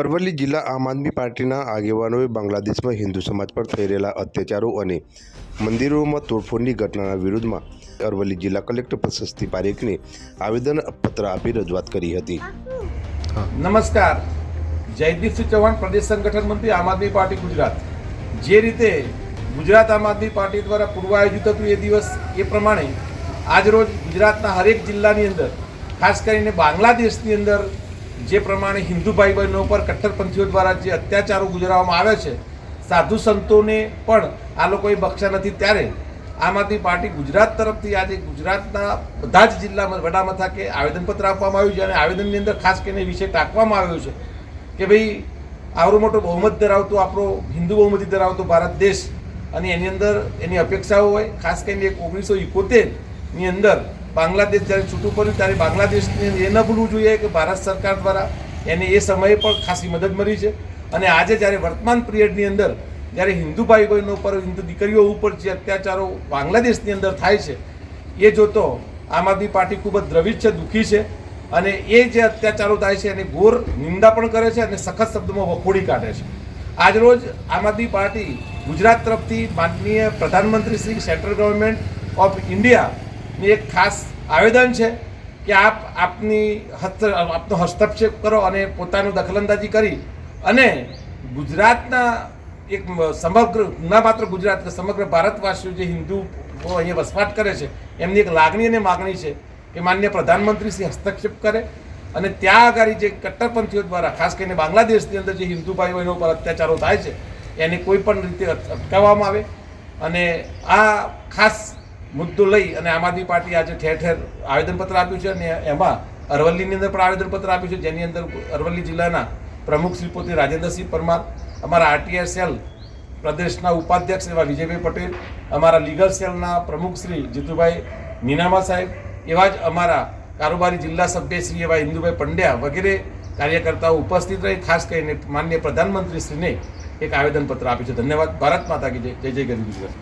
અરવલ્લી જિલ્લા આમ આદમી પાર્ટીના આગેવાનોએ બાંગ્લાદેશમાં હિન્દુ સમાજ પર થઈ રહેલા અત્યાચારો અને મંદિરોમાં તોડફોડની ઘટનાના વિરુદ્ધમાં અરવલ્લી જિલ્લા કલેક્ટર પ્રશસ્તિ પારેખને આવેદનપત્ર આપી રજૂઆત કરી હતી. નમસ્કાર. જયદીપસિંહ ચૌહાણ, પ્રદેશ સંગઠન મંત્રી, આમ આદમી પાર્ટી, ગુજરાત. જે રીતે ગુજરાત આમ આદમી પાર્ટી દ્વારા પૂર્વ આયોજિત હતું એ દિવસ એ પ્રમાણે આજરોજ ગુજરાતના હરેક જિલ્લાની અંદર, ખાસ કરીને બાંગ્લાદેશની અંદર જે પ્રમાણે હિન્દુ ભાઈ બહેનો પર કટ્ટરપંથીઓ દ્વારા જે અત્યાચારો ગુજરાવવામાં આવે છે, સાધુ સંતોને પણ આ લોકોએ બખ્યા નથી. ત્યારે આમ આદમી પાર્ટી ગુજરાત તરફથી આજે ગુજરાતના બધા જ જિલ્લામાં વડા મથકે આવેદનપત્ર આપવામાં આવ્યું છે અને આવેદનની અંદર ખાસ કરીને વિષય ટાંકવામાં આવ્યો છે કે ભાઈ આવડો મોટો બહુમત ધરાવતો આપણો હિન્દુ બહુમતી ધરાવતો ભારત દેશ અને એની અંદર એની અપેક્ષાઓ હોય. ખાસ કરીને એક ઓગણીસો ઇકોતેરની અંદર બાંગ્લાદેશ જ્યારે છૂટું પડ્યું ત્યારે બાંગ્લાદેશને એ ન ભૂલવું જોઈએ કે ભારત સરકાર દ્વારા એને એ સમયે પણ ખાસી મદદ મળી છે. અને આજે જ્યારે વર્તમાન પિરિયડની અંદર જ્યારે હિન્દુ ભાઈ બહેનો ઉપર હિન્દુ દીકરીઓ ઉપર જે અત્યાચારો બાંગ્લાદેશની અંદર થાય છે, એ જોતો આમ આદમી પાર્ટી ખૂબ જ દ્રવિત છે, દુઃખી છે. અને એ જે અત્યાચારો થાય છે એની ઘોર નિંદા પણ કરે છે અને સખત શબ્દોમાં વખોડી કાઢે છે. આજરોજ આમ આદમી પાર્ટી ગુજરાત તરફથી માનનીય પ્રધાનમંત્રી શ્રી સેન્ટ્રલ ગવર્મેન્ટ ઓફ ઇન્ડિયાની એક ખાસ આવેદન છે કે આપ આપની હસ્ત, આપનો હસ્તક્ષેપ કરો અને પોતાનું દખલંદાજી કરી અને ગુજરાતના એક સમગ્ર ના માત્ર ગુજરાત સમગ્ર ભારતવાસીઓ જે હિન્દુ અહીંયા વસવાટ કરે છે, એમની એક લાગણી અને માગણી છે કે માન્ય પ્રધાનમંત્રી શ્રી હસ્તક્ષેપ કરે અને ત્યાં આગળ જે કટ્ટરપંથીઓ દ્વારા, ખાસ કરીને બાંગ્લાદેશની અંદર જે હિન્દુ ભાઈઓ એના પર અત્યાચારો થાય છે, એને કોઈ પણ રીતે અટ- અટકાવવામાં આવે અને આ ખાસ મુદ્દો લઈ અને આમ આદમી પાર્ટી આજે ઠેર ઠેર આવેદનપત્ર આપ્યું છે અને એમાં અરવલ્લીની અંદર પણ આવેદનપત્ર આપ્યું છે, જેની અંદર અરવલ્લી જિલ્લાના પ્રમુખ શ્રી પોતે રાજેન્દ્રસિંહ પરમાર, અમારા આરટીઆઈ સેલ પ્રદેશના ઉપાધ્યક્ષ એવા વિજયભાઈ પટેલ, અમારા લીગલ સેલના પ્રમુખ શ્રી જીતુભાઈ મીનામા સાહેબ, એવા જ અમારા કારોબારી જિલ્લા સભ્ય શ્રી એવા ઇન્દુભાઈ પંડ્યા વગેરે કાર્યકર્તાઓ ઉપસ્થિત રહી, ખાસ કરીને માન્ય પ્રધાનમંત્રીશ્રીને એક આવેદનપત્ર આપ્યું છે. ધન્યવાદ. ભારત માતા કી જય જય ગરીબ ગુજરાત.